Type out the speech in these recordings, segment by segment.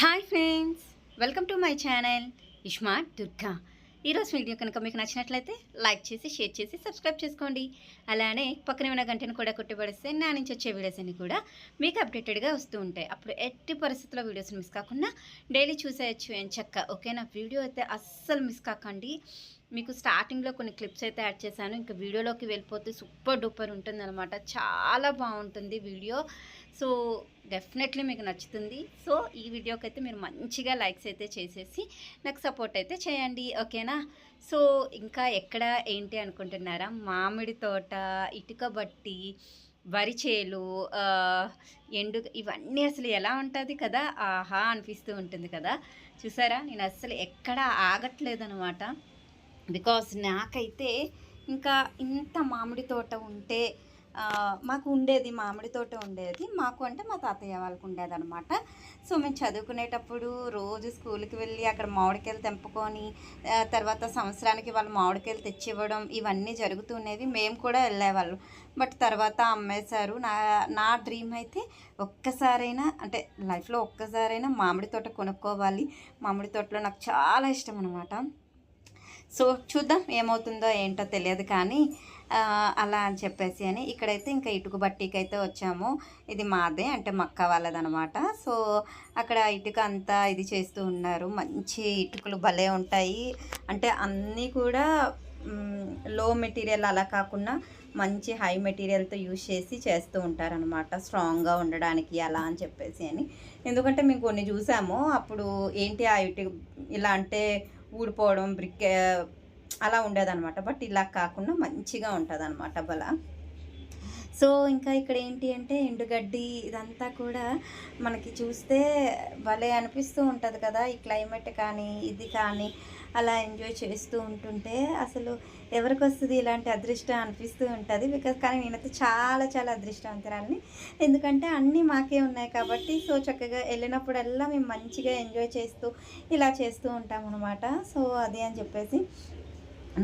Hi friends welcome to my channel Ishma Durga. ఈరోజు video కనుక మీకు నచ్చినట్లయితే లైక్ చేసి షేర్ చేసి సబ్స్క్రైబ్ చేసుకోండి. అలానే పక్కనే ఉన్న గంటను కూడా కొట్టిపడిస్తే నా నుంచి వచ్చే వీడియోస్ అన్ని కూడా మీకు అప్డేటెడ్గా వస్తూ ఉంటాయి. అప్పుడు ఎట్టి పరిస్థితుల్లో వీడియోస్ మిస్ కాకుండా డైలీ చూసేయచ్చు ఏం చక్క. ఓకేనా? వీడియో అయితే అస్సలు మిస్ కాకండి. మీకు స్టార్టింగ్లో కొన్ని క్లిప్స్ అయితే యాడ్ చేశాను. ఇంకా వీడియోలోకి వెళ్ళిపోతే సూపర్ డూపర్ ఉంటుందన్నమాట. చాలా బాగుంటుంది వీడియో. సో డెఫినెట్లీ మీకు నచ్చుతుంది. సో ఈ వీడియోకి అయితే మీరు మంచిగా లైక్స్ అయితే చేసేసి నాకు సపోర్ట్ అయితే చేయండి. ఓకేనా? సో ఇంకా ఎక్కడ ఏంటి అనుకుంటున్నారా? మామిడి తోట ఇటుక బట్టి వరి చేలు ఎండు ఇవన్నీ అసలు ఎలా ఉంటుంది కదా? ఆహా అనిపిస్తూ ఉంటుంది కదా. చూసారా? నేను అసలు ఎక్కడ ఆగట్లేదు అనమాట బికాస్ నాకైతే ఇంకా ఇంత మామిడి తోట ఉంటే మాకు ఉండేది మామిడి తోట ఉండేది. మాకు అంటే మా తాతయ్య వాళ్ళకు ఉండేది అనమాట సో మేము చదువుకునేటప్పుడు రోజు స్కూల్కి వెళ్ళి అక్కడ మామిడికాయలు తెంపుకొని తర్వాత సంవత్సరానికి వాళ్ళు మామిడికాయలు తెచ్చివ్వడం ఇవన్నీ జరుగుతున్నవి మేము కూడా వెళ్ళేవాళ్ళు. బట్ తర్వాత అమ్మేశారు. నా నా డ్రీమ్ అయితే ఒక్కసారైనా అంటే లైఫ్లో ఒక్కసారైనా మామిడి తోట కొనుక్కోవాలి. మామిడి తోటలో నాకు చాలా ఇష్టం అనమాట సో చూద్దాం ఏమవుతుందో ఏంటో తెలియదు కానీ అలా అని చెప్పేసి అని ఇక్కడైతే ఇంకా ఇటుక బట్టీకి అయితే వచ్చాము. ఇది మాదే అంటే మక్క వాళ్ళదనమాట. సో అక్కడ ఇటుక అంతా ఇది చేస్తూ ఉన్నారు. మంచి ఇటుకలు భలే ఉంటాయి. అంటే అన్నీ కూడా లో మెటీరియల్ అలా కాకుండా మంచి హై మెటీరియల్తో యూజ్ చేసి చేస్తూ ఉంటారనమాట. స్ట్రాంగ్గా ఉండడానికి అలా అని చెప్పేసి అని. ఎందుకంటే మేము కొన్ని చూసాము. అప్పుడు ఏంటి ఆ ఇటు ఇలా అంటే ఊడిపోవడం బ్రిక్ అలా ఉండేదన్నమాట. బట్ ఇలా కాకుండా మంచిగా ఉంటుంది అనమాట బల. సో ఇంకా ఇక్కడ ఏంటి అంటే ఎండుగడ్డి ఇదంతా కూడా మనకి చూస్తే భలే అనిపిస్తూ ఉంటుంది కదా. ఈ క్లైమేట్ కానీ ఇది కానీ అలా ఎంజాయ్ చేస్తూ ఉంటుంటే అసలు ఎవరికి వస్తుంది ఇలాంటి అదృష్టం అనిపిస్తూ ఉంటుంది. బికాస్ కానీ నేనైతే చాలా చాలా అదృష్టవంతురాలని. ఎందుకంటే అన్నీ మాకే ఉన్నాయి కాబట్టి సో చక్కగా వెళ్ళినప్పుడల్లా మేము మంచిగా ఎంజాయ్ చేస్తూ ఇలా చేస్తూ ఉంటాం అనమాట సో అది అని చెప్పేసి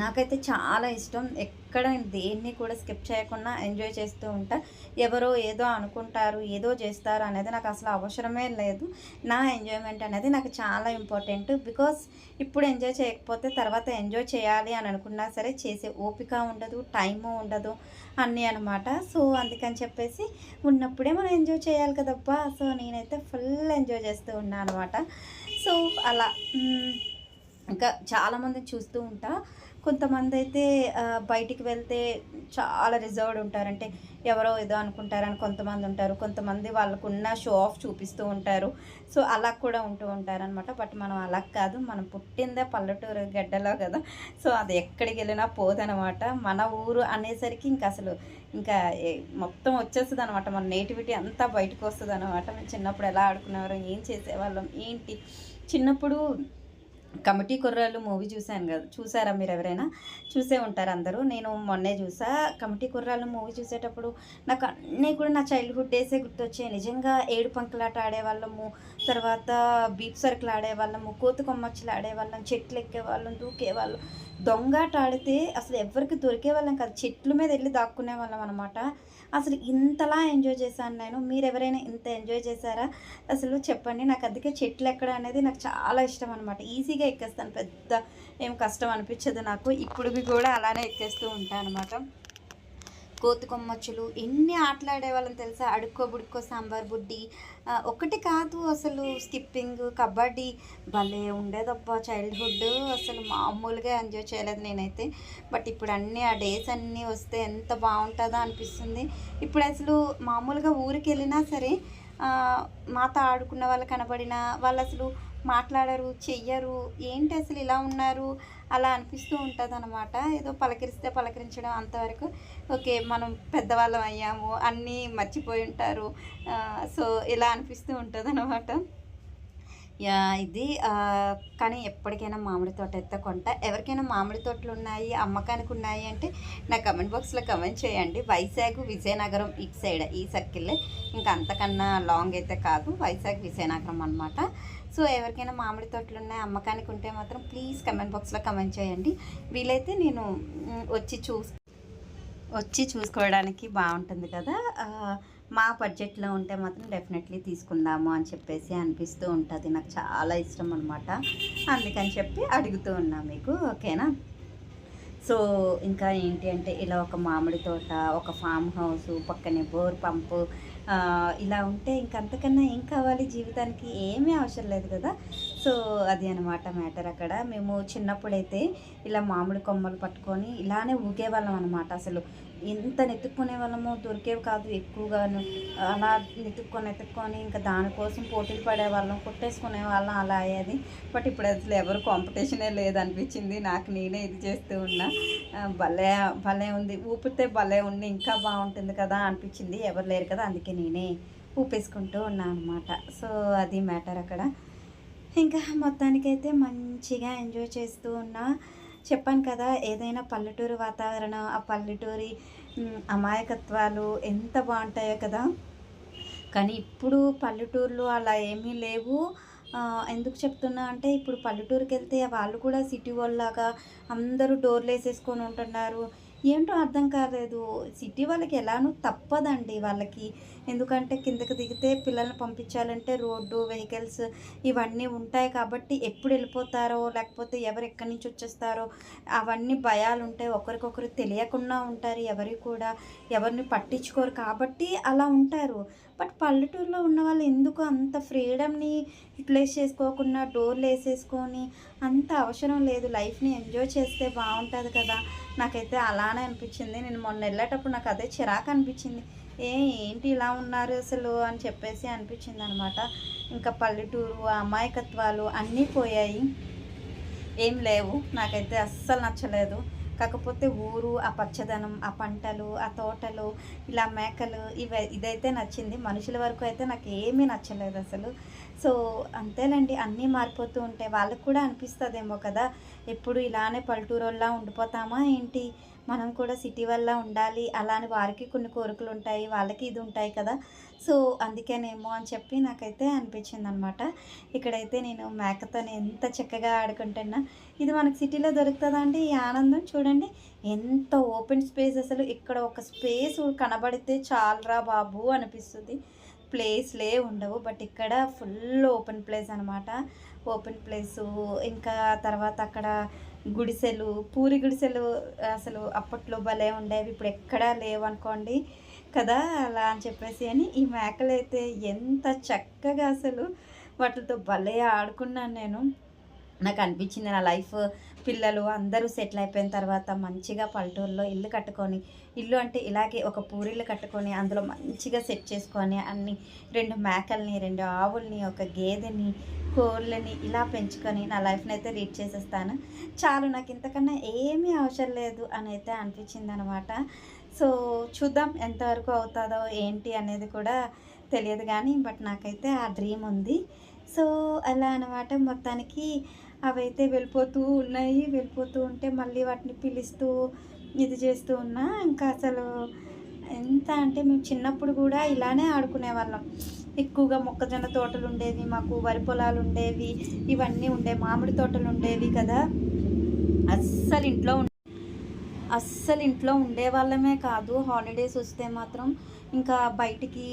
నాకైతే చాలా ఇష్టం. ఎక్కడ దేన్ని కూడా స్కిప్ చేయకుండా ఎంజాయ్ చేస్తూ ఉంటా. ఎవరో ఏదో అనుకుంటారు ఏదో చేస్తారు అనేది నాకు అసలు అవసరమే లేదు. నా ఎంజాయ్మెంట్ అనేది నాకు చాలా ఇంపార్టెంట్. బికాస్ ఇప్పుడు ఎంజాయ్ చేయకపోతే తర్వాత ఎంజాయ్ చేయాలి అని అనుకున్నా సరే చేసే ఓపిక ఉండదు టైము ఉండదు అన్నీ అనమాట సో అందుకని చెప్పేసి ఉన్నప్పుడే మనం ఎంజాయ్ చేయాలి కదబ్బా. సో నేనైతే ఫుల్ ఎంజాయ్ చేస్తూ ఉన్నా అనమాట సో అలా. ఇంకా చాలామంది చూస్తూ ఉంటా. కొంతమంది అయితే బయటికి వెళ్తే చాలా రిజర్వ్డ్ ఉంటారు అంటే ఎవరో ఏదో అనుకుంటారని కొంతమంది ఉంటారు కొంతమంది వాళ్ళకున్న షో ఆఫ్ చూపిస్తూ ఉంటారు. సో అలా కూడా ఉంటూ ఉంటారనమాట బట్ మనం అలా కాదు. మనం పుట్టిందే పల్లెటూరు గడ్డలో కదా. సో అది ఎక్కడికి వెళ్ళినా పోదనమాట మన ఊరు అనేసరికి ఇంకా అసలు ఇంకా మొత్తం వచ్చేస్తుంది అనమాట మన నేటివిటీ అంతా బయటకు వస్తుంది అనమాట మేము చిన్నప్పుడు ఎలా ఆడుకునేవారు ఏం చేసేవాళ్ళం ఏంటి? చిన్నప్పుడు కమిటీ కుర్రాళ్ళు మూవీ చూశాను కదా చూసారా మీరు ఎవరైనా? చూసే ఉంటారు అందరూ. నేను మొన్నే చూసా కమిటీ కుర్రాళ్ళు మూవీ చూసేటప్పుడు నాకు అన్నీ కూడా నా చైల్డ్హుడ్ డేసే గుర్తొచ్చాయి. నిజంగా ఏడు పంకులాట ఆడేవాళ్ళము తర్వాత బీప్ సర్కిల్ ఆడేవాళ్ళము కోతు కొమ్మచ్చులు ఆడేవాళ్ళం చెట్లు ఎక్కేవాళ్ళం దూకేవాళ్ళం. దొంగాట ఆడితే అసలు ఎవరికి దొరికేవాళ్ళం కాదు. చెట్ల మీద వెళ్ళి దాక్కునే వాళ్ళం అనమాట అసలు ఇంతలా ఎంజాయ్ చేశాను నేను. మీరు ఎవరైనా ఇంత ఎంజాయ్ చేశారా? అసలు చెప్పండి. నాకు అందుకే చెట్లు ఎక్కడ అనేది నాకు చాలా ఇష్టం అనమాట ఈజీగా ఎక్కేస్తాను. పెద్ద ఏం కష్టం అనిపించదు నాకు. ఇప్పుడు కూడా అలానే ఎక్కేస్తూ ఉంటాను అనమాట కోతి కొమ్మచ్చులు ఎన్ని ఆటలాడే వాళ్ళని తెలుసా? అడుక్కో బుడుక్కో సాంబార్ బుడ్డి. ఒకటి కాదు అసలు స్కిప్పింగ్ కబడ్డీ. భలే ఉండేదబ్బా చైల్డ్హుడ్. అసలు మామూలుగా ఎంజాయ్ చేయలేదు నేనైతే. బట్ ఇప్పుడు అన్నీ ఆ డేస్ అన్నీ వస్తే ఎంత బాగుంటుందో అనిపిస్తుంది. ఇప్పుడు అసలు మామూలుగా ఊరికి వెళ్ళినా సరే మాతో ఆడుకున్న వాళ్ళు కనబడినా వాళ్ళు అసలు మాట్లాడరు చెయ్యరు ఏంటి అసలు ఇలా ఉన్నారు? అలా అనిపిస్తూ ఉంటుంది అనమాట ఏదో పలకరిస్తే పలకరించడం అంతవరకు ఓకే మనం పెద్దవాళ్ళం అయ్యాము అన్నీ మర్చిపోయి ఉంటారు. సో ఇలా అనిపిస్తూ ఉంటుంది అనమాట యా ఇది కానీ ఎప్పటికైనా మామిడి తోట అయితే కొంట. ఎవరికైనా మామిడి తోటలు ఉన్నాయి అమ్మకానికి ఉన్నాయి అంటే నా కమెంట్ బాక్స్లో కమెంట్ చేయండి. వైజాగ్ విజయనగరం ఇటు సైడ్ ఈ సర్కిల్లే ఇంకా అంతకన్నా లాంగ్ అయితే కాదు వైజాగ్ విజయనగరం అనమాట సో ఎవరికైనా మామిడి తోటలు ఉన్నాయి అమ్మకానికి ఉంటే మాత్రం ప్లీజ్ కమెంట్ బాక్స్లో కమెంట్ చేయండి. వీలైతే నేను వచ్చి చూస్ వచ్చి చూసుకోవడానికి బాగుంటుంది కదా. మా బడ్జెట్లో ఉంటే మాత్రం డెఫినెట్లీ తీసుకుందాము అని చెప్పేసి అనిపిస్తూ ఉంటుంది. నాకు చాలా ఇష్టం అనమాట అందుకని చెప్పి అడుగుతూ ఉన్నా మీకు ఓకేనా? సో ఇంకా ఏంటి అంటే ఇలా ఒక మామిడి తోట ఒక ఫామ్ హౌస్ పక్కనే బోర్ పంపు ఇలా ఉంటే ఇంకంతకన్నా ఏం కావాలి? జీవితానికి ఏమీ అవసరం లేదు కదా. సో అది అనమాట మ్యాటర్ అక్కడ. మేము చిన్నప్పుడైతే ఇలా మామిడి కొమ్మలు పట్టుకొని ఇలానే ఊగేవాళ్ళం అనమాట అసలు. ఎంత నెత్తుక్కునే వాళ్ళము దొరికేవి కాదు. ఎక్కువగాను అలా నెత్తుక్కొని నెతుక్కొని ఇంకా దానికోసం పోటీలు పడేవాళ్ళం కొట్టేసుకునే వాళ్ళం అలా అయ్యేది. బట్ ఇప్పుడు అసలు ఎవరు కాంపిటీషనే లేదనిపించింది. నాకు నేనే ఇది చేస్తూ ఉన్నా. భలే భలే ఉంది. ఊపితే భలే ఉంది ఇంకా బాగుంటుంది కదా అనిపించింది. ఎవరు లేరు కదా అందుకే నేనే ఊపేసుకుంటూ ఉన్నా అనమాట సో అది మ్యాటర్ అక్కడ. ఇంకా మొత్తానికైతే మంచిగా ఎంజాయ్ చేస్తూ ఉన్నా. చెప్పాను కదా ఏదైనా పల్లెటూరు వాతావరణం ఆ పల్లెటూరి అమాయకత్వాలు ఎంత బాగుంటాయో కదా. కానీ ఇప్పుడు పల్లెటూర్లు అలా ఏమీ లేవు. ఎందుకు చెప్తున్నా అంటే ఇప్పుడు పల్లెటూరుకి వెళ్తే వాళ్ళు కూడా సిటీ వాళ్ళలాగా అందరూ డోర్లు వేసేసుకొని ఉంటున్నారు. ఏంటో అర్థం కాలేదు. సిటీ వాళ్ళకి ఎలానూ తప్పదండి వాళ్ళకి. ఎందుకంటే కిందకి దిగితే పిల్లల్ని పంపించాలంటే రోడ్డు వెహికల్స్ ఇవన్నీ ఉంటాయి కాబట్టి ఎప్పుడు వెళ్ళిపోతారో లేకపోతే ఎవరు ఎక్కడి నుంచి వచ్చేస్తారో అవన్నీ భయాలు ఉంటాయి. ఒకరికొకరు తెలియకుండా ఉంటారు ఎవరి కూడా ఎవరిని పట్టించుకోరు కాబట్టి అలా ఉంటారు. బట్ పల్లెటూరులో ఉన్న వాళ్ళు ఎందుకు అంత ఫ్రీడమ్ని యూటిలైజ్ చేసుకోకుండా డోర్లు వేసేసుకొని అంత అవసరం లేదు. లైఫ్ని ఎంజాయ్ చేస్తే బాగుంటుంది కదా. నాకైతే అలానే అనిపించింది. నేను మొన్న వెళ్ళేటప్పుడు నాకు అదే చిరాకు అనిపించింది. ఏ ఏంటి ఇలా ఉన్నారు అసలు అని చెప్పేసి అనిపించింది అనమాట ఇంకా పల్లెటూరు అమాయకత్వాలు అన్నీ పోయాయి. ఏం లేవు. నాకైతే అస్సలు నచ్చలేదు. కాకపోతే ఊరు ఆ పచ్చదనం ఆ పంటలు ఆ తోటలు ఇలా మేకలు ఇవి ఇదైతే నచ్చింది. మనుషుల వరకు అయితే నాకు ఏమీ నచ్చలేదు అసలు. సో అంతేనండి అన్నీ మారిపోతూ ఉంటాయి వాళ్ళకి కూడా అనిపిస్తుందేమో కదా. ఎప్పుడు ఇలానే పల్లెటూరులా ఉండిపోతామా ఏంటి? మనం కూడా సిటీ వల్ల ఉండాలి అలానే వారికి కొన్ని కోరికలు ఉంటాయి వాళ్ళకి ఇది ఉంటాయి కదా. సో అందుకేనేమో అని చెప్పి నాకైతే అనిపించింది అనమాట ఇక్కడైతే నేను మేకతో ఎంత చక్కగా ఆడుకుంటున్నా. ఇది మనకి సిటీలో దొరుకుతుందా అండి? ఈ ఆనందం చూడండి. ఎంత ఓపెన్ స్పేస్ అసలు. ఇక్కడ ఒక స్పేస్ కనబడితే చాలరా బాబు అనిపిస్తుంది. ప్లేస్లే ఉండవు. బట్ ఇక్కడ ఫుల్ ఓపెన్ ప్లేస్ అనమాట ఓపెన్ ప్లేసు. ఇంకా తర్వాత అక్కడ గుడిసెలు పూరి గుడిసెలు అసలు అప్పట్లో భలే ఉండేవి. ఇప్పుడు ఎక్కడా లేవు అనుకోండి కదా అలా అని చెప్పేసి అని ఈ మేకలు అయితే ఎంత చక్కగా అసలు వాటితో భలే ఆడుకున్నాను నేను. నాకు అనిపించింది నా లైఫ్. పిల్లలు అందరూ సెటిల్ అయిపోయిన తర్వాత మంచిగా పల్లెటూరులో ఇల్లు కట్టుకొని ఇల్లు అంటే ఇలాగే ఒక పూరిల్లు కట్టుకొని అందులో మంచిగా సెట్ చేసుకొని అన్ని రెండు మేకల్ని రెండు ఆవుల్ని ఒక గేదెని కోళ్ళని ఇలా పెంచుకొని నా లైఫ్ని అయితే లీడ్ చేసేస్తాను. చాలు నాకు ఇంతకన్నా ఏమీ అవసరం లేదు అని అయితే అనిపించింది అనమాట సో చూద్దాం ఎంతవరకు అవుతుందో ఏంటి అనేది కూడా తెలియదు కానీ బట్ నాకైతే ఆ డ్రీమ్ ఉంది. సో అలా అనమాట మొత్తానికి అవైతే వెళ్ళిపోతూ ఉన్నాయి. వెళ్ళిపోతూ ఉంటే మళ్ళీ వాటిని పిలుస్తూ ఇది చేస్తూ ఉన్నా ఇంకా అసలు ఎంత అంటే మేము చిన్నప్పుడు కూడా ఇలానే ఆడుకునే వాళ్ళం. ఎక్కువగా మొక్కజొన్న తోటలు ఉండేవి మాకు వరి పొలాలు ఉండేవి ఇవన్నీ ఉండే మామిడి తోటలు ఉండేవి కదా. అస్సలు ఇంట్లో అస్సలు ఇంట్లో ఉండేవాళ్ళమే కాదు. హాలిడేస్ వస్తే మాత్రం ఇంకా బయటికి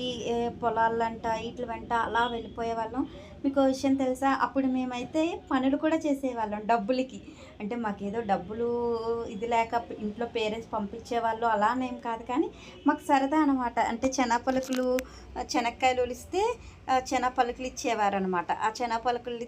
పొలాలంట ఇట్ల వెంట అలా వెళ్ళిపోయే వాళ్ళం మీకు విషయం తెలుసా? అప్పుడు మేమైతే పనులు కూడా చేసేవాళ్ళం డబ్బులకి. అంటే మాకేదో డబ్బులు ఇది లేక ఇంట్లో పేరెంట్స్ పంపించేవాళ్ళు అలానేం కాదు కానీ మాకు సరదా అనమాట అంటే చెనా పలుకులు ఒలిస్తే పలుకులు ఇచ్చేవారు అనమాట ఆ చెనా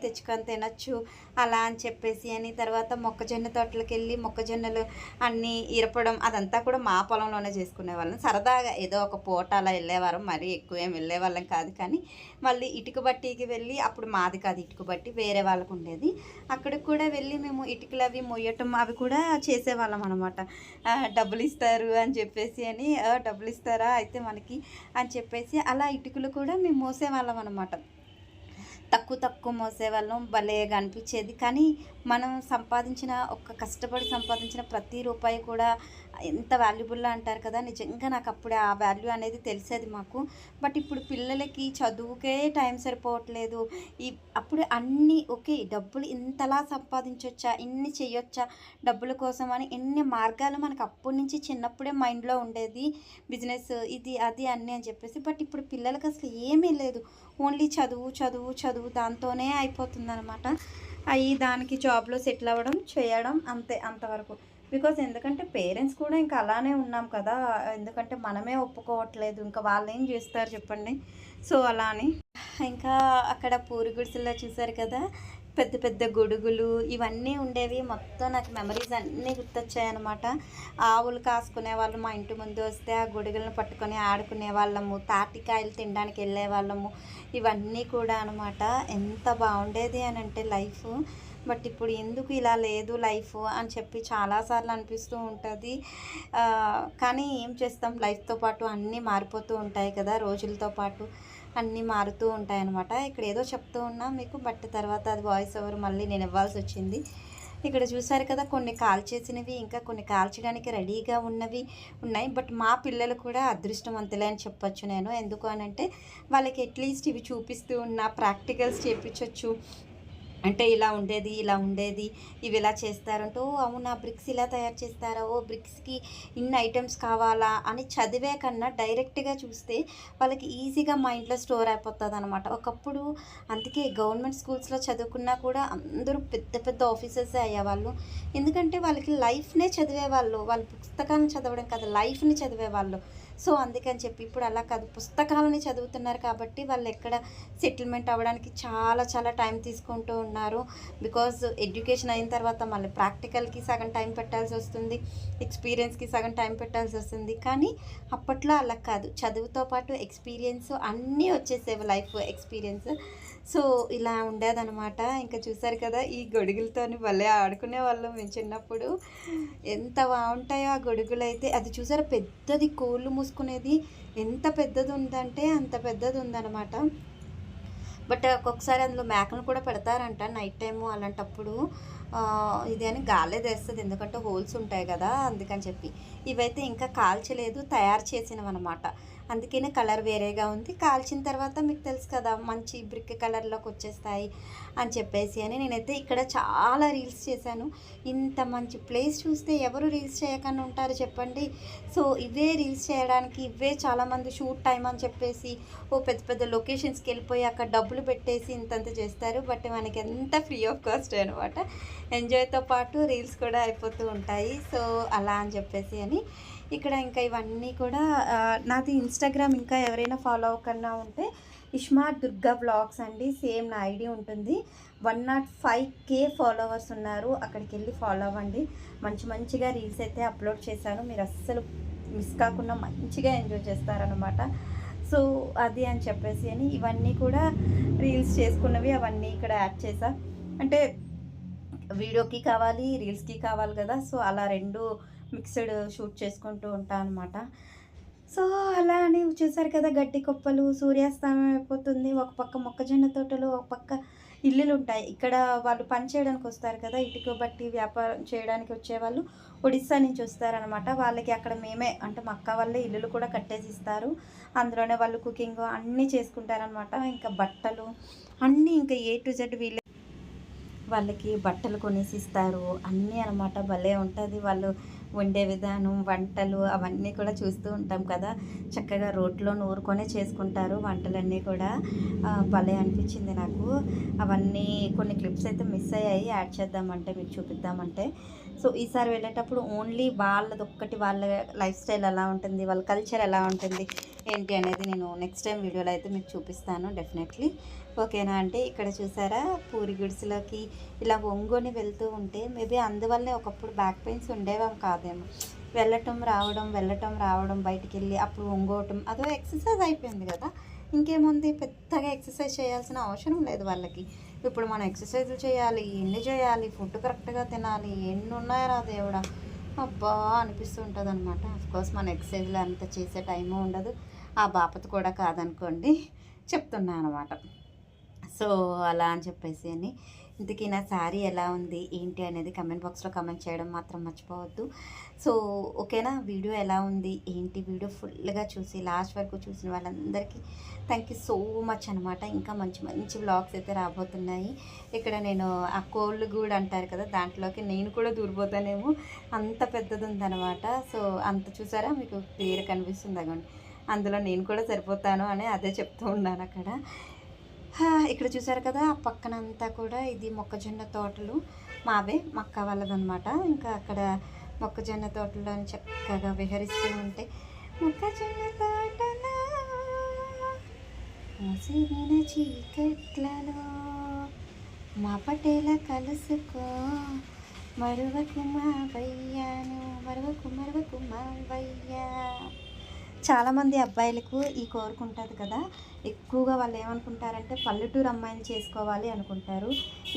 తెచ్చుకొని తినచ్చు అలా అని చెప్పేసి అని. తర్వాత మొక్కజొన్న తోటలకు వెళ్ళి మొక్కజొన్నలు అన్నీ ఇరపడం అదంతా కూడా మా పొలంలోనే చేసుకునే వాళ్ళం సరదాగా ఏదో ఒక పూట అలా వెళ్ళేవారు. మరీ ఎక్కువ ఏం వెళ్ళేవాళ్ళం కాదు కానీ మళ్ళీ ఇటుక బట్టికి వెళ్ళి అప్పుడు మాది కాదు ఇటుక బట్టి వేరే వాళ్ళకు ఉండేది. అక్కడికి కూడా వెళ్ళి మేము ఇటుకలు అవి మొయ్యటం అవి కూడా చేసేవాళ్ళం అనమాట డబ్బులు ఇస్తారు అని చెప్పేసి అని డబ్బులు ఇస్తారా అయితే మనకి? అని చెప్పేసి అలా ఇటుకలు కూడా మేము మోసేవాళ్ళం. అనమాట తక్కువ తక్కువ మోసేవాళ్ళం భలేగా అనిపించేది. కానీ మనం సంపాదించిన ఒక కష్టపడి సంపాదించిన ప్రతి రూపాయి కూడా ఎంత వాల్యుబుల్లా అంటారు కదా నిజంగా నాకు అప్పుడే ఆ వాల్యూ అనేది తెలిసేది మాకు. బట్ ఇప్పుడు పిల్లలకి చదువుకే టైం సరిపోవట్లేదు. ఈ అప్పుడు అన్నీ ఓకే డబ్బులు ఇంతలా సంపాదించవచ్చా ఇన్ని చేయొచ్చా డబ్బుల కోసం అని ఎన్ని మార్గాలు మనకు అప్పటి నుంచి చిన్నప్పుడే మైండ్లో ఉండేది. బిజినెస్ ఇది అది అన్నీ అని చెప్పేసి. బట్ ఇప్పుడు పిల్లలకి అసలు ఏమీ లేదు. ఓన్లీ చదువు చదువు చదువు దాంతోనే అయిపోతుందన్నమాట. అవి దానికి జాబ్లో సెటిల్ అవ్వడం చేయడం అంతే అంతవరకు. బికాజ్ ఎందుకంటే పేరెంట్స్ కూడా ఇంకా అలానే ఉన్నాం కదా. ఎందుకంటే మనమే ఒప్పుకోవట్లేదు. ఇంకా వాళ్ళు ఏం చేస్తారు చెప్పండి? సో అలా అని ఇంకా అక్కడ పూరి గుడిసెల్లో చూసారు కదా? పెద్ద పెద్ద గొడుగులు ఇవన్నీ ఉండేవి. మొత్తం నాకు మెమరీస్ అన్నీ గుర్తొచ్చాయన్నమాట. ఆవులు కాసుకునే వాళ్ళు మా ఇంటి ముందు వస్తే ఆ గొడుగులను పట్టుకొని ఆడుకునే వాళ్ళము తాటికాయలు తినడానికి వెళ్ళే వాళ్ళము ఇవన్నీ కూడా అనమాట ఎంత బాగుండేది అని అంటే లైఫ్ బట్ ఇప్పుడు ఎందుకు ఇలా లేదు లైఫ్ అని చెప్పి చాలాసార్లు అనిపిస్తూ ఉంటుంది. కానీ ఏం చేస్తాం? లైఫ్తో పాటు అన్నీ మారిపోతూ ఉంటాయి కదా రోజులతో పాటు. అన్నీ మారుతూ ఉంటాయి అనమాట ఇక్కడ ఏదో చెప్తూ ఉన్నా మీకు బట్ తర్వాత అది వాయిస్ ఓవర్ మళ్ళీ నేను ఇవ్వాల్సి వచ్చింది. ఇక్కడ చూసారు కదా కొన్ని కాల్చేసినవి ఇంకా కొన్ని కాల్చడానికి రెడీగా ఉన్నవి ఉన్నాయి. బట్ మా పిల్లలు కూడా అదృష్టవంతులే అని చెప్పొచ్చు నేను. ఎందుకు అని అంటే వాళ్ళకి అట్లీస్ట్ ఇవి చూపిస్తూ ఉన్న ప్రాక్టికల్స్ చేయించవచ్చు అంటే ఇలా ఉండేది ఇలా ఉండేది ఇవి ఇలా చేస్తారంటే ఓ అవునా బ్రిక్స్ ఇలా తయారు చేస్తారా? ఓ బ్రిక్స్కి ఇన్ని ఐటమ్స్ కావాలా? అని చదివే కన్నా డైరెక్ట్గా చూస్తే వాళ్ళకి ఈజీగా మైండ్లో స్టోర్ అయిపోతుంది అనమాట ఒకప్పుడు అందుకే గవర్నమెంట్ స్కూల్స్లో చదువుకున్నా కూడా అందరూ పెద్ద పెద్ద ఆఫీసర్సే అయ్యేవాళ్ళు. ఎందుకంటే వాళ్ళకి లైఫ్నే చదివేవాళ్ళు. వాళ్ళు పుస్తకాన్ని చదవడం కదా లైఫ్ని చదివేవాళ్ళు. సో అందుకని చెప్పి ఇప్పుడు అలా కాదు. పుస్తకాలని చదువుతున్నారు కాబట్టి వాళ్ళు ఎక్కడ సెటిల్మెంట్ అవ్వడానికి చాలా చాలా టైం తీసుకుంటూ ఉన్నారు. బికాజ్ ఎడ్యుకేషన్ అయిన తర్వాత మళ్ళీ ప్రాక్టికల్కి సగం టైం పెట్టాల్సి వస్తుంది ఎక్స్పీరియన్స్కి సగం టైం పెట్టాల్సి వస్తుంది. కానీ అప్పట్లో అలా కాదు. చదువుతో పాటు ఎక్స్పీరియన్స్ అన్నీ వచ్చేసేవి లైఫ్ ఎక్స్పీరియన్స్. సో ఇలా ఉండేదనమాట ఇంకా చూసారు కదా ఈ గొడుగులతోని భలే ఆడుకునే వాళ్ళం మేము చిన్నప్పుడు. ఎంత బాగుంటాయో ఆ గొడుగులు అయితే అది చూసారా పెద్దది కోళ్ళు మూసుకునేది. ఎంత పెద్దది ఉందంటే అంత పెద్దది ఉందన్నమాట బట్ ఒక్కొక్కసారి అందులో మేకలు కూడా పెడతారంట నైట్ టైము అలాంటప్పుడు. ఇది అని గాలే తెస్తుంది ఎందుకంటే హోల్స్ ఉంటాయి కదా అందుకని చెప్పి. ఇవైతే ఇంకా కాల్చలేదు తయారు చేసినవి అనమాట అందుకనే కలర్ వేరేగా ఉంది. కాల్చిన తర్వాత మీకు తెలుసు కదా మంచి బ్రిక్ కలర్లోకి వచ్చేస్తాయి అని చెప్పేసి అని నేనైతే ఇక్కడ చాలా రీల్స్ చేశాను. ఇంత మంచి ప్లేస్ చూస్తే ఎవరు రీల్స్ చేయకుండా ఉంటారు చెప్పండి. సో ఇవే రీల్స్ చేయడానికి ఇవే చాలామంది షూట్ టైం అని చెప్పేసి ఓ పెద్ద పెద్ద లొకేషన్స్కి వెళ్ళిపోయి అక్కడ డబ్బులు పెట్టేసి ఇంతంత చేస్తారు. బట్ మనకి ఎంత ఫ్రీ ఆఫ్ కాస్ట్ అనమాట ఎంజాయ్తో పాటు రీల్స్ కూడా అయిపోతూ ఉంటాయి. సో అలా అని చెప్పేసి అని ఇక్కడ ఇంకా ఇవన్నీ కూడా నాది ఇన్స్టాగ్రామ్ ఇంకా ఎవరైనా ఫాలో అవ్వకుండా ఉంటే ఇష్మా దుర్గా బ్లాగ్స్ అండి. సేమ్ నా ఐడి ఉంటుంది. One not five K followers ఉన్నారు. అక్కడికి వెళ్ళి ఫాలో అవ్వండి. మంచి మంచిగా రీల్స్ అయితే అప్లోడ్ చేశాను. మీరు అస్సలు మిస్ కాకుండా మంచిగా ఎంజాయ్ చేస్తారనమాట సో అది అని చెప్పేసి అని ఇవన్నీ కూడా రీల్స్ చేసుకున్నవి అవన్నీ ఇక్కడ యాడ్ చేసా అంటే వీడియోకి కావాలి రీల్స్కి కావాలి కదా. సో అలా రెండు మిక్స్డ్ షూట్ చేసుకుంటూ ఉంటాను అనమాట సో అలా అని చూసారు కదా గడ్డి కుప్పలు సూర్యాస్తమయం అయిపోతుంది. ఒక పక్క మొక్కజొన్న తోటలు ఒక పక్క ఇల్లులు ఉంటాయి ఇక్కడ వాళ్ళు పని చేయడానికి వస్తారు కదా ఇటుక బట్టి వ్యాపారం చేయడానికి వచ్చేవాళ్ళు ఒడిస్సా నుంచి వస్తారనమాట వాళ్ళకి అక్కడ మేమే అంటే మా అక్క వాళ్ళే ఇల్లులు కూడా కట్టేసి ఇస్తారు. అందులోనే వాళ్ళు కుకింగ్ అన్నీ చేసుకుంటారనమాట ఇంకా బట్టలు అన్నీ ఇంకా ఏ టు జెడ్ వీళ్ళే వాళ్ళకి బట్టలు కొనేసి ఇస్తారు. అన్నీ అనమాట భలే ఉంటుంది. వాళ్ళు వండే విధానం వంటలు అవన్నీ కూడా చూస్తూ ఉంటాం కదా. చక్కగా రోట్లో నూరుకొనే చేసుకుంటారు వంటలన్నీ కూడా. భలే అనిపించింది నాకు. అవన్నీ కొన్ని క్లిప్స్ అయితే మిస్ అయ్యాయి. యాడ్ చేద్దామంటే మీకు చూపిద్దామంటే. సో ఈసారి వెళ్ళేటప్పుడు ఓన్లీ వాళ్ళది ఒక్కటి వాళ్ళ లైఫ్ స్టైల్ ఎలా ఉంటుంది వాళ్ళ కల్చర్ ఎలా ఉంటుంది ఏంటి అనేది నేను నెక్స్ట్ టైం వీడియోలో అయితే మీకు చూపిస్తాను డెఫినెట్లీ. ఓకేనా అంటే ఇక్కడ చూసారా? పూరి గుడిసెలోకి ఇలా ఒంగొని వెళ్తూ ఉంటే మేబీ అందువల్లే ఒకప్పుడు బ్యాక్ పెయిన్స్ ఉండేవాం కాదేమో. వెళ్ళటం రావడం వెళ్ళటం రావడం బయటికి వెళ్ళి అప్పుడు ఒంగోవటం అదో ఎక్సర్సైజ్ అయిపోయింది కదా. ఇంకేముంది? పెద్దగా ఎక్సర్సైజ్ చేయాల్సిన అవసరం లేదు వాళ్ళకి. ఇప్పుడు మనం ఎక్సర్సైజ్లు చేయాలి ఎన్ని చేయాలి ఫుడ్ కరెక్ట్గా తినాలి ఎన్ని ఉన్నాయరా దేవుడా? అబ్బా! అనిపిస్తూ ఉంటుంది అనమాట అఫ్కోర్స్ మన ఎక్సర్సైజ్లో అంత చేసే టైము ఉండదు. ఆ బాపత కూడా కాదనుకోండి చెప్తున్నా అనమాట. సో అలా అని చెప్పేసి అని. ఇంతకీ నా శారీ ఎలా ఉంది? ఏంటి అనేది కమెంట్ బాక్స్లో కమెంట్ చేయడం మాత్రం మర్చిపోవద్దు. సో ఓకేనా? వీడియో ఎలా ఉంది? ఏంటి? వీడియో ఫుల్గా చూసి లాస్ట్ వరకు చూసిన వాళ్ళందరికీ థ్యాంక్ యూ సో మచ్ అనమాట ఇంకా మంచి మంచి బ్లాగ్స్ అయితే రాబోతున్నాయి. ఇక్కడ నేను ఆ కోళ్ళు గూడు అంటారు కదా దాంట్లోకి నేను కూడా దూరిపోతానేమో. అంత పెద్దది ఉందనమాట సో అంత చూసారా? మీకు క్లియర్ కనిపిస్తుంది? అగండి అందులో నేను కూడా సరిపోతాను అని అదే చెప్తూ ఉన్నాను అక్కడ ఇక్కడ చూసారు కదా ఆ పక్కనంతా కూడా ఇది మొక్కజొన్న తోటలు. మావే మక్క వాళ్ళదనమాట ఇంకా అక్కడ మొక్కజొన్న తోటలో చక్కగా విహరిస్తూ ఉంటే మొక్కజొన్న తోటలో చీకట్లలో మా పటేల కలుసుకో. మరువకు మా వయ్యాను మరువకు మరువకు మా వయ్యా. చాలామంది అబ్బాయిలకు ఈ కోరుకుంటుంది కదా. ఎక్కువగా వాళ్ళు ఏమనుకుంటారంటే పల్లెటూరు అమ్మాయిని చేసుకోవాలి అనుకుంటారు.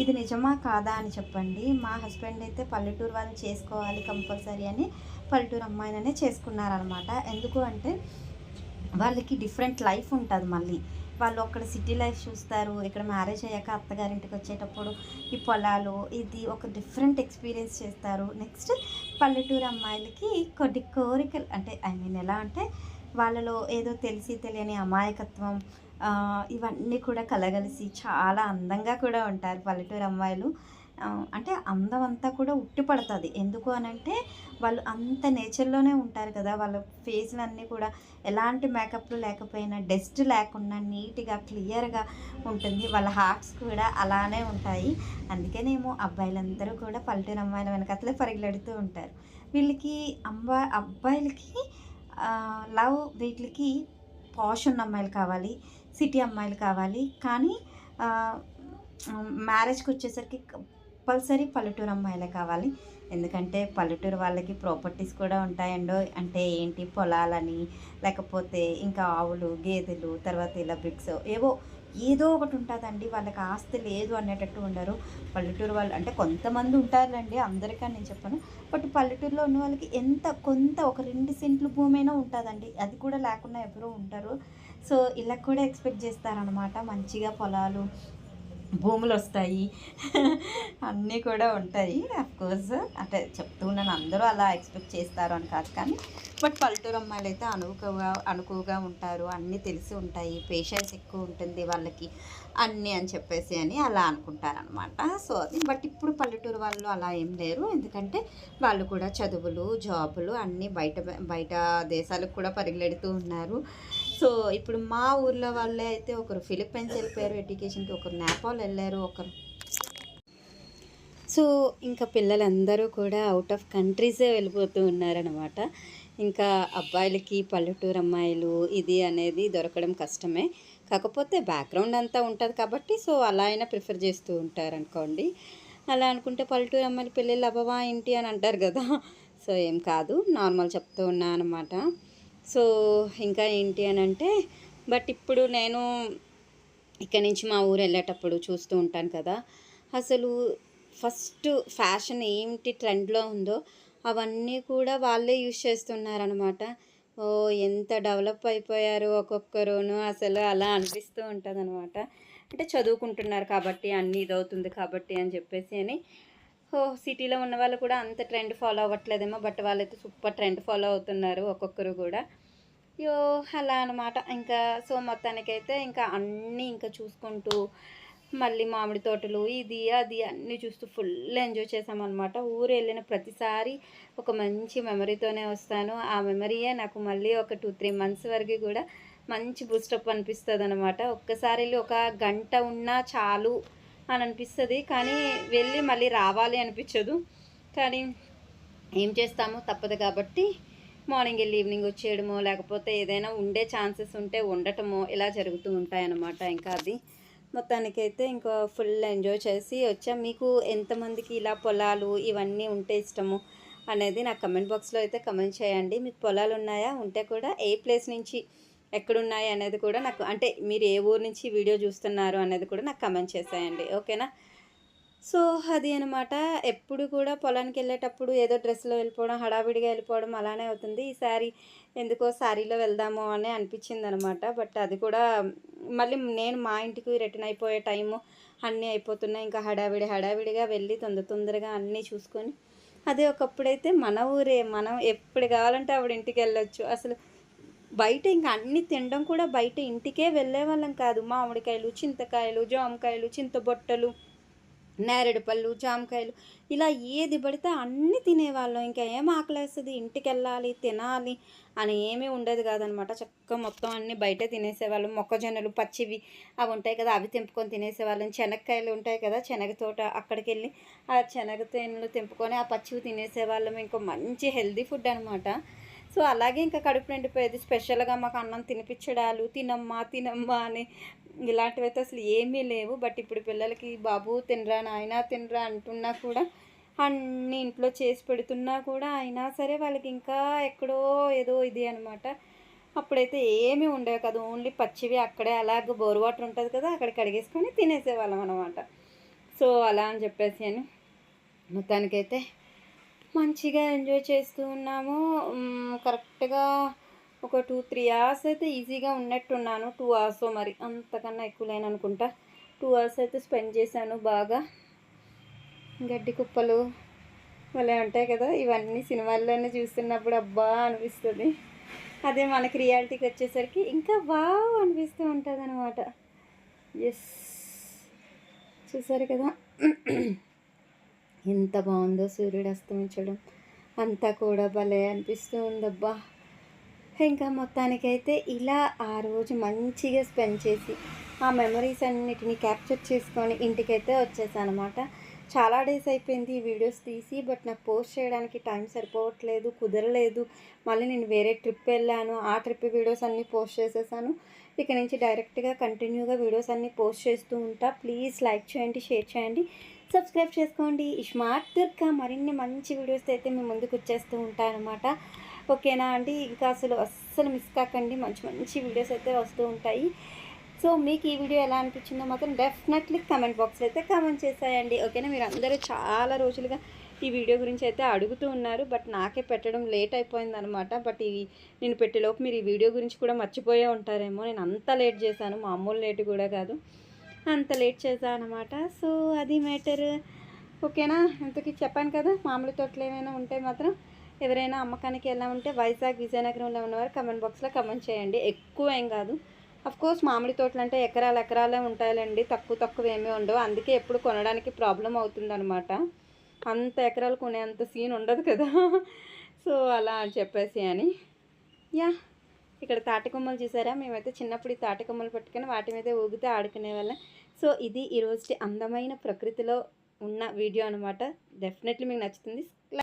ఇది నిజమా కాదా అని చెప్పండి. మా హస్బెండ్ అయితే పల్లెటూరు వాళ్ళని చేసుకోవాలి కంపల్సరీ అని పల్లెటూరు అమ్మాయిననే చేసుకున్నారనమాట. ఎందుకు అంటే వాళ్ళకి డిఫరెంట్ లైఫ్ ఉంటుంది మళ్ళీ. వాళ్ళు అక్కడ సిటీ లైఫ్ చూస్తారు. ఇక్కడ మ్యారేజ్ అయ్యాక అత్తగారింటికి వచ్చేటప్పుడు ఈ పొలాలు ఇది ఒక డిఫరెంట్ ఎక్స్పీరియన్స్ చేస్తారు. నెక్స్ట్ పల్లెటూరు అమ్మాయిలకి కొన్ని కోరికలు అంటే ఐ మీన్ ఎలా అంటే వాళ్ళలో ఏదో తెలిసి తెలియని అమాయకత్వం ఇవన్నీ కూడా కలగలిసి చాలా అందంగా కూడా ఉంటారు పల్లెటూరు అమ్మాయిలు. అంటే అందం అంతా కూడా ఉట్టిపడుతుంది ఎందుకు అని అంటే వాళ్ళు అంత నేచర్లోనే ఉంటారు కదా. వాళ్ళ ఫేస్లు అన్నీ కూడా ఎలాంటి మేకప్లు లేకపోయినా డస్ట్ లేకుండా నీట్గా క్లియర్గా ఉంటుంది. వాళ్ళ హార్ట్స్ కూడా అలానే ఉంటాయి. అందుకనేమో అబ్బాయిలందరూ కూడా పల్లెటూరు అమ్మాయిల వెనకతలే పరిగెడుతూ ఉంటారు. వీళ్ళకి అమ్మా అబ్బాయిలకి లవ్ వీటికి పాష్ ఉన్న అమ్మాయిలు కావాలి సిటీ అమ్మాయిలు కావాలి. కానీ మ్యారేజ్కి వచ్చేసరికి కంపల్సరీ పల్లెటూరు అమ్మాయిలే కావాలి. ఎందుకంటే పల్లెటూరు వాళ్ళకి ప్రాపర్టీస్ కూడా ఉంటాయండో అంటే ఏంటి పొలాలని లేకపోతే ఇంకా ఆవులు గేదెలు తర్వాత ఇలా బ్రిక్స్ ఏవో ఏదో ఒకటి ఉంటుందండి. వాళ్ళకి ఆస్తి లేదు అనేటట్టు ఉండరు. పల్లెటూరు వాళ్ళు అంటే కొంతమంది ఉంటారులేండి. అందరికీ నేను చెప్పను. బట్ పల్లెటూరులో ఉన్న వాళ్ళకి ఎంత కొంత ఒక రెండు సెంట్లు భూమి అయినా ఉంటుందండి. అది కూడా లేకుండా ఎవరో ఉంటారు సో ఇలా కూడా ఎక్స్పెక్ట్ చేస్తారనమాట మంచిగా పొలాలు భూములు వస్తాయి అన్నీ కూడా ఉంటాయి. కోర్స్ అంటే చెప్తూ ఉన్నాను అందరూ అలా ఎక్స్పెక్ట్ చేస్తారు అని కాదు కానీ బట్ పల్లెటూరు అమ్మాయిలు అయితే అనుకువగా అనుకువగా ఉంటారు. అన్నీ తెలిసి ఉంటాయి. పేషెన్స్ ఎక్కువ ఉంటుంది వాళ్ళకి. అన్నీ అని చెప్పేసి అని అలా అనుకుంటారనమాట సో అది బట్ ఇప్పుడు పల్లెటూరు వాళ్ళు అలా ఏం లేరు. ఎందుకంటే వాళ్ళు కూడా చదువులు జాబులు అన్నీ బయట బయట దేశాలకు కూడా పరిగెడుతూ ఉన్నారు. సో ఇప్పుడు మా ఊర్లో వాళ్ళే అయితే ఒకరు ఫిలిప్పైన్స్ వెళ్ళిపోయారు ఎడ్యుకేషన్కి ఒకరు నేపాల్ వెళ్ళారు ఒకరు. సో ఇంకా పిల్లలందరూ కూడా అవుట్ ఆఫ్ కంట్రీసే వెళ్ళిపోతూ ఉన్నారనమాట ఇంకా అబ్బాయిలకి పల్లెటూరు అమ్మాయిలు ఇది అనేది దొరకడం కష్టమే. కాకపోతే బ్యాక్గ్రౌండ్ అంతా ఉంటుంది కాబట్టి సో అలా అయినా ప్రిఫర్ చేస్తూ ఉంటారు అనుకోండి అలా అనుకుంటే పల్లెటూరు అమ్మాయిలు పెళ్ళిళ్ళు అవ్వవా ఏంటి అని అంటారు కదా. సో ఏం కాదు నార్మల్ చెప్తూ ఉన్నా అనమాట సో ఇంకా ఏంటి అని అంటే బట్ ఇప్పుడు నేను ఇక్కడి నుంచి మా ఊరు వెళ్ళేటప్పుడు చూస్తూ ఉంటాను కదా అసలు ఫస్ట్ ఫ్యాషన్ ఏంటి ట్రెండ్లో ఉందో అవన్నీ కూడా వాళ్ళే యూజ్ చేస్తున్నారనమాట ఓ ఎంత డెవలప్ అయిపోయారు ఒక్కొక్కరును అసలు అలా అనిపిస్తూ ఉంటుంది అనమాట అంటే చదువుకుంటున్నారు కాబట్టి అన్నీ ఇదవుతుంది కాబట్టి అని చెప్పేసి అని ఓ సిటీలో ఉన్న వాళ్ళు కూడా అంత ట్రెండ్ ఫాలో అవ్వట్లేదేమో బట్ వాళ్ళైతే సూపర్ ట్రెండ్ ఫాలో అవుతున్నారు ఒక్కొక్కరు కూడా. యో అలా అనమాట ఇంకా సో మొత్తానికైతే ఇంకా అన్నీ ఇంకా చూసుకుంటూ మళ్ళీ మామిడి తోటలు ఇది అది అన్నీ చూస్తూ ఫుల్ ఎంజాయ్ చేసామన్నమాట. ఊరు వెళ్ళిన ప్రతిసారి ఒక మంచి మెమరీతోనే వస్తాను. ఆ మెమరీయే నాకు మళ్ళీ ఒక టూ త్రీ మంత్స్ వరకు కూడా మంచి బూస్టప్ అనిపిస్తుంది అనమాట ఒక్కసారి వెళ్ళి ఒక గంట ఉన్నా చాలు. అని అనిపిస్తుంది. కానీ వెళ్ళి మళ్ళీ రావాలి అనిపించదు. కానీ ఏం చేస్తాము తప్పదు కాబట్టి మార్నింగ్ వెళ్ళి ఈవినింగ్ వచ్చేయడమో లేకపోతే ఏదైనా ఉండే ఛాన్సెస్ ఉంటే ఉండటమో ఇలా జరుగుతూ ఉంటాయన్నమాట ఇంకా అది. మొత్తానికైతే ఇంకా ఫుల్ ఎంజాయ్ చేసి వచ్చాం. మీకు ఎంతమందికి ఇలా పొలాలు ఇవన్నీ ఉంటే ఇష్టము అనేది నాకు కమెంట్ బాక్స్లో అయితే కమెంట్ చేయండి. మీకు పొలాలు ఉన్నాయా? ఉంటే కూడా ఏ ప్లేస్ నుంచి ఎక్కడున్నాయి అనేది కూడా నాకు అంటే మీరు ఏ ఊరు నుంచి వీడియో చూస్తున్నారు అనేది కూడా నాకు కమెంట్ చేసేయండి. ఓకేనా? సో అది అనమాట ఎప్పుడు కూడా పొలానికి వెళ్ళేటప్పుడు ఏదో డ్రెస్లో వెళ్ళిపోవడం హడావిడిగా వెళ్ళిపోవడం అలానే అవుతుంది. ఈసారి ఎందుకో శారీలో వెళ్దాము అని అనిపించింది అనమాట బట్ అది కూడా మళ్ళీ నేను మా ఇంటికి రిటర్న్ అయిపోయే టైము అన్నీ అయిపోతున్నాయి. ఇంకా హడావిడి హడావిడిగా వెళ్ళి తొందర తొందరగా అన్నీ చూసుకొని అదే ఒకప్పుడైతే మన ఊరే మనం ఎప్పుడు కావాలంటే ఆవిడ ఇంటికి వెళ్ళొచ్చు. అసలు బయట ఇంకా అన్ని తినడం కూడా బయట ఇంటికే వెళ్ళే వాళ్ళం కాదు. మామిడికాయలు చింతకాయలు జామకాయలు చింతబొట్టలు నేరేడు పళ్ళు జామకాయలు ఇలా ఏది పడితే అన్నీ తినేవాళ్ళం. ఇంకా ఏం ఆకలేస్తుంది? ఇంటికి వెళ్ళాలి తినాలి అని ఏమీ ఉండేది కాదనమాట. చక్కగా మొత్తం అన్నీ బయట తినేసేవాళ్ళం. మొక్కజొన్నలు పచ్చివి అవి ఉంటాయి కదా అవి తెంపుకొని తినేసేవాళ్ళం. శనక్కాయలు ఉంటాయి కదా శనగ తోట అక్కడికి వెళ్ళి ఆ శనగ తేనెలు తెంపుకొని ఆ పచ్చివి తినేసేవాళ్ళం. ఇంకా మంచి హెల్దీ ఫుడ్ అనమాట సో అలాగే ఇంకా కడుపు నిండిపోయేది. స్పెషల్గా మాకు అన్నం తినిపించడాలు తినమ్మా తినమ్మా అని ఇలాంటివి అయితే అసలు ఏమీ లేవు. బట్ ఇప్పుడు పిల్లలకి బాబు తినరా నాయన తినరా అంటున్నా కూడా అన్ని ఇంట్లో చేసి పెడుతున్నా కూడా అయినా సరే వాళ్ళకి ఇంకా ఎక్కడో ఏదో ఇది అనమాట అప్పుడైతే ఏమీ ఉండేవి కదా. ఓన్లీ పచ్చివి అక్కడే అలాగ బోర్ వాటర్ ఉంటుంది కదా అక్కడ కడిగేసుకొని తినేసేవాళ్ళం అనమాట సో అలా అని చెప్పేసి అని మొత్తానికైతే మంచిగా ఎంజాయ్ చేస్తూ ఉన్నాము. కరెక్ట్గా ఒక టూ త్రీ అవర్స్ అయితే ఈజీగా ఉన్నట్టున్నాను. టూ అవర్స్ మరి అంతకన్నా ఎక్కువ లేను అనుకుంటా. టూ అవర్స్ అయితే స్పెండ్ చేశాను బాగా. గడ్డి కుప్పలు భలే ఉంటాయి కదా ఇవన్నీ సినిమాల్లోనే చూస్తున్నప్పుడు అబ్బా అనిపిస్తుంది. అదే మనకి రియాలిటీకి వచ్చేసరికి ఇంకా బాగా అనిపిస్తూ ఉంటుంది అనమాట ఎస్ చూసారు కదా? ఎంత బాగుందో సూర్యుడు అస్తమించడం అంతా కూడా భలే అనిపిస్తూ ఉందబ్బా ఇంకా మొత్తానికైతే ఇలా ఆ రోజు మంచిగా స్పెండ్ చేసి ఆ మెమరీస్ అన్నిటిని క్యాప్చర్ చేసుకొని ఇంటికైతే వచ్చేసాను అనమాట చాలా డేస్ అయిపోయింది ఈ వీడియోస్ తీసి బట్ నాకు పోస్ట్ చేయడానికి టైం సరిపోవట్లేదు కుదరలేదు. మళ్ళీ నేను వేరే ట్రిప్ వెళ్ళాను ఆ ట్రిప్ వీడియోస్ అన్నీ పోస్ట్ చేసేసాను. ఇక నుంచి డైరెక్ట్గా కంటిన్యూగా వీడియోస్ అన్నీ పోస్ట్ చేస్తూ ఉంటా. ప్లీజ్ లైక్ చేయండి షేర్ చేయండి. సబ్స్క్రైబ్ చేసుకోండి. స్మార్ట్ దుర్గా మరిన్ని మంచి వీడియోస్ అయితే మేము ముందుకు వచ్చేస్తూ ఉంటాయన్నమాట ఓకేనా అండి? ఇంకా అసలు అస్సలు మిస్ కాకండి. మంచి మంచి వీడియోస్ అయితే వస్తూ ఉంటాయి. సో మీకు ఈ వీడియో ఎలా అనిపించిందో మాత్రం డెఫినెట్లీ కమెంట్ బాక్స్లో అయితే కమెంట్ చేసాయండి. ఓకేనా మీరు అందరూ చాలా రోజులుగా ఈ వీడియో గురించి అయితే అడుగుతూ ఉన్నారు. బట్ నాకే పెట్టడం లేట్ అయిపోయిందనమాట బట్ ఇవి నేను పెట్టేలోపు మీరు ఈ వీడియో గురించి కూడా మర్చిపోయే ఉంటారేమో. నేను అంత లేట్ చేశాను. మామూలు లేట్ కూడా కాదు. అంత లేట్ చేశాను అనమాట సో అది మ్యాటర్. ఓకేనా? ఇంతకీ చెప్పాను కదా మామిడి తోటలు ఏమైనా ఉంటే మాత్రం ఎవరైనా అమ్మకానికి ఎలా ఉంటే వైజాగ్ విజయనగరంలో ఉన్నవారు కమెంట్ బాక్స్లో కమెంట్ చేయండి. ఎక్కువ ఏం కాదు. అఫ్ కోర్స్ మామిడి తోటలు అంటే ఎకరాలు ఎకరాలే ఉంటాయండి తక్కువ తక్కువ ఏమీ ఉండవు. అందుకే ఎప్పుడు కొనడానికి ప్రాబ్లం అవుతుందన్నమాట. అంత ఎకరాలు కొనేంత సీన్ ఉండదు కదా. సో అలా అని చెప్పేసి అని. యా ఇక్కడ తాటికొమ్మలు చూసారా? మేమైతే చిన్నప్పుడు ఈ తాటికొమ్మలు పట్టుకొని వాటి మీద ఊగితే ఆడుకునే వాళ్ళం. సో ఇది ఈరోజు అందమైన ప్రకృతిలో ఉన్న వీడియో అనమాట డెఫినెట్లీ మీకు నచ్చుతుంది.